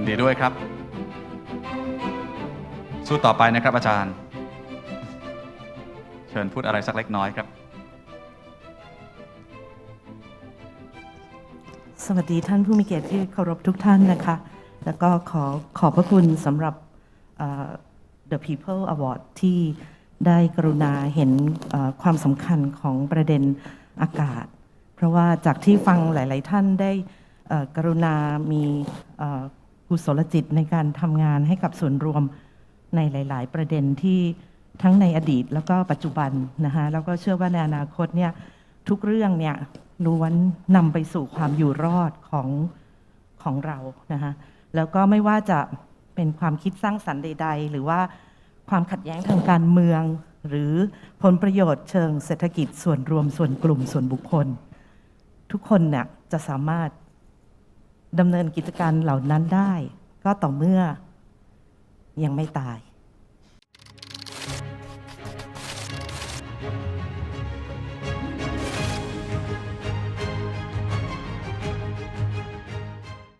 ยินดีด้วยครับ สู้ต่อไปนะครับอาจารย์ เชิญพูดอะไรสักเล็กน้อยครับ สวัสดีท่านผู้มีเกียรติที่เคารพทุกท่านนะคะ แล้วก็ขอขอบพระคุณสำหรับ The People Award ที่ได้กรุณาเห็นความสำคัญของประเด็นอากาศ เพราะว่าจากที่ฟังหลาย ๆ ท่านได้กรุณามี กุศลจิตในการทำงานให้กับส่วนรวมในหลาย ๆ ประเด็นที่ทั้งในอดีตแล้วก็ปัจจุบันนะคะแล้วก็เชื่อว่าในอนาคตเนี่ยทุกเรื่องเนี่ยล้วนนำไปสู่ความอยู่รอดของของเรานะคะแล้วก็ไม่ว่าจะเป็นความคิดสร้างสรรค์ใด ๆ หรือว่าความขัดแย้งทางการเมือง หรือผลประโยชน์เชิงเศรษฐกิจส่วนรวมส่วนกลุ่มส่วนบุคคล ทุกคนเนี่ยจะสามารถ ดำเนินกิจการเหล่านั้นได้ ก็ต่อเมื่อยังไม่ตาย